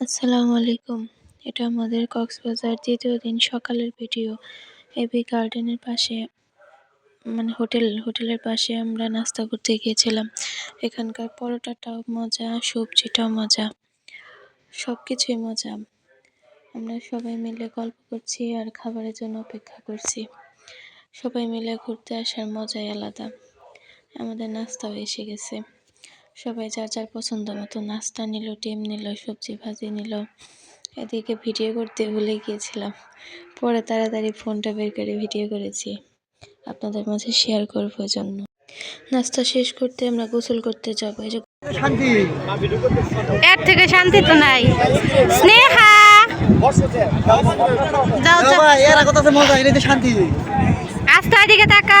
আসসালামু আলাইকুম। এটা আমাদের কক্সবাজার দ্বিতীয় দিন সকালের ভিডিও। এবি গার্ডেনের পাশে মানে হোটেল, হোটেলের পাশে আমরা নাস্তা করতে গিয়েছিলাম। এখানকার পরোটাটাও মজা, সবজিটাও মজা সব কিছুই মজা। আমরা সবাই মিলে গল্প করছি আর খাবারের জন্য অপেক্ষা করছি। সবাই মিলে ঘুরতে আসার মজাই আলাদা। আমাদের নাস্তাও এসে গেছে। সবাই যার যার পছন্দ মতো নাস্তা নিল ডিম নিল সবজি ভাজি নিল। এদিকে ভিডিও করতে ভুলে গিয়েছিলাম। পরে তাড়াতাড়ি ফোনটা বের করে ভিডিও করেছি। আপনাদের মাঝে শেয়ার করব জন্য। নাস্তা শেষ করতে আমরা গোসল করতে যাব। এই যে শান্তি। এর থেকে শান্তি তো নাই। স্নেহা! যাও যাও। এর কথা মজা তো শান্তি। আস্তে এদিকে তাকা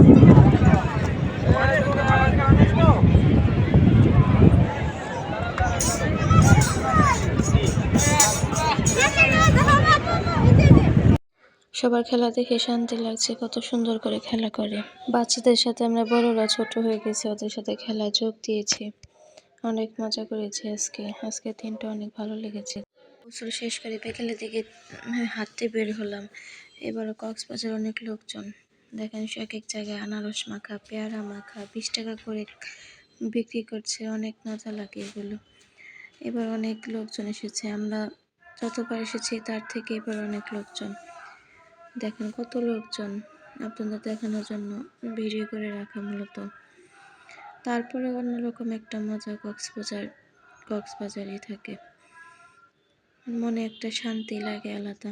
সবার খেলা দেখে শান্তি লাগছে কত সুন্দর করে খেলা করে। বাচ্চাদের সাথে আমরা বড়রা ছোট হয়ে গেছি ওদের সাথে খেলায় যোগ দিয়েছি। অনেক মজা করেছি আজকে। আজকে দিনটা অনেক ভালো লেগেছে। গোসল শেষ করে বিকেলের দিকে উম, হাঁটতে বের হলাম। এবারও কক্সবাজার অনেক লোকজন। দেখেন সে এক এক জায়গায় আনারস মাখা পেয়ারা মাখা বিশ টাকা করে বিক্রি করছে অনেক মজা লাগে এগুলো। এবার অনেক লোকজন এসেছে আমরা যতবার এসেছি তার থেকে এবার অনেক লোকজন। দেখেন কত লোকজন আপনাদের দেখানোর জন্য ভিডিও করে রাখা মূলত। তারপরে অন্যরকম একটা মজা কক্সবাজার, কক্সবাজারই থাকে। মনে একটা শান্তি লাগে আলাদা।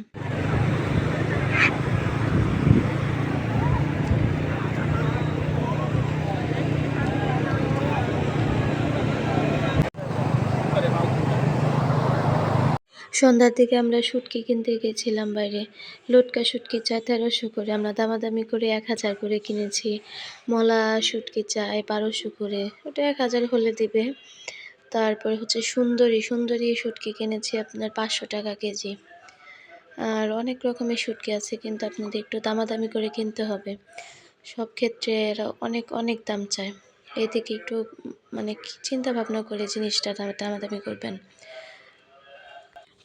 সন্ধ্যার দিকে আমরা শুটকি কিনতে গেছিলাম বাইরে। লটকা শুটকি চা তেরোশো করে। আমরা দামাদামি করে এক হাজার করে কিনেছি। মলা শুটকি চায় বারোশো করে। ওটা এক হাজার হলে দিবে। তারপর হচ্ছে সুন্দরী সুন্দরী শুটকি কিনেছি আপনার পাঁচশো টাকা কেজি। আর অনেক রকমের শুটকি আছে, কিন্তু আপনাদের একটু দামাদামি করে কিনতে হবে। সব ক্ষেত্রে এরা অনেক অনেক দাম চায়। এই থেকে একটু মানে চিন্তা ভাবনা করে জিনিসটা দামাদামি করবেন।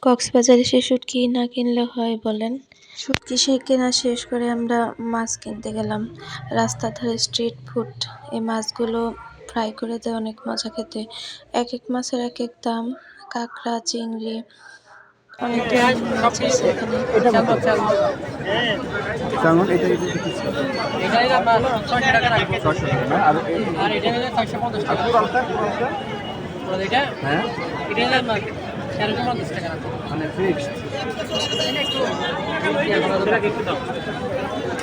কক্সবাজারে সে শুটকি না কিনলে হয় বলেন? শুটকি সে কেনা শেষ করে আমরা মাছ কিনতে গেলাম। রাস্তার ধারে স্ট্রিট ফুড। এই মাছগুলো ফ্রাই করে দেয় অনেক মজা খেতে। এক এক মাছের এক এক দাম। কাঁকড়া চিংড়ি অনেক আছে এখানে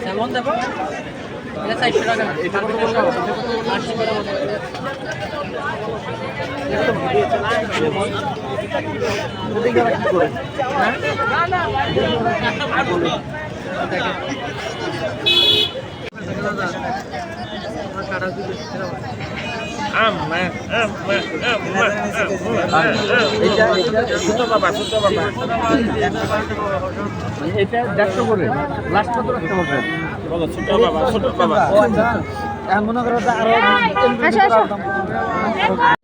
কেমন এটা এটা ছয়শো টাকা মানে ফিক্সড এটা কত বলল ওদিকে আবার কি করে বলে আরও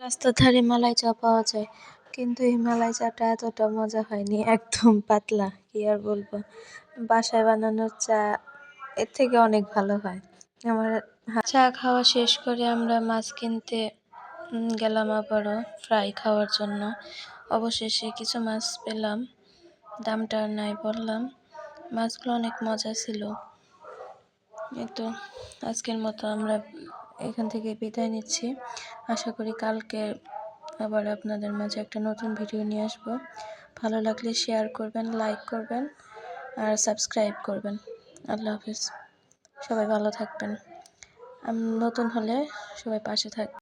রাস্তার ধারে মালাই চা পাওয়া যায়, কিন্তু এই মালাই চাটা এতটা মজা হয়নি, একদম পাতলা, কি আর বলব। বাসায় বানানোর চা এর থেকে অনেক ভালো হয়। আমার চা খাওয়া শেষ করে আমরা মাছ কিনতে গেলাম আবারও ফ্রাই খাওয়ার জন্য। অবশেষে কিছু মাছ পেলাম, দামটা নাই বললাম। মাছগুলো অনেক মজা ছিল। তো আজকের মতো আমরা এখান থেকে বিদায় নিচ্ছি। আশা করি কালকে আবার আপনাদের মাঝে একটা নতুন ভিডিও নিয়ে আসব। ভালো লাগলে শেয়ার করবেন লাইক করবেন, আর সাবস্ক্রাইব করবেন। আল্লাহ হাফিজ। সবাই ভালো থাকবেন। নতুন হলে সবাই পাশে থাকবেন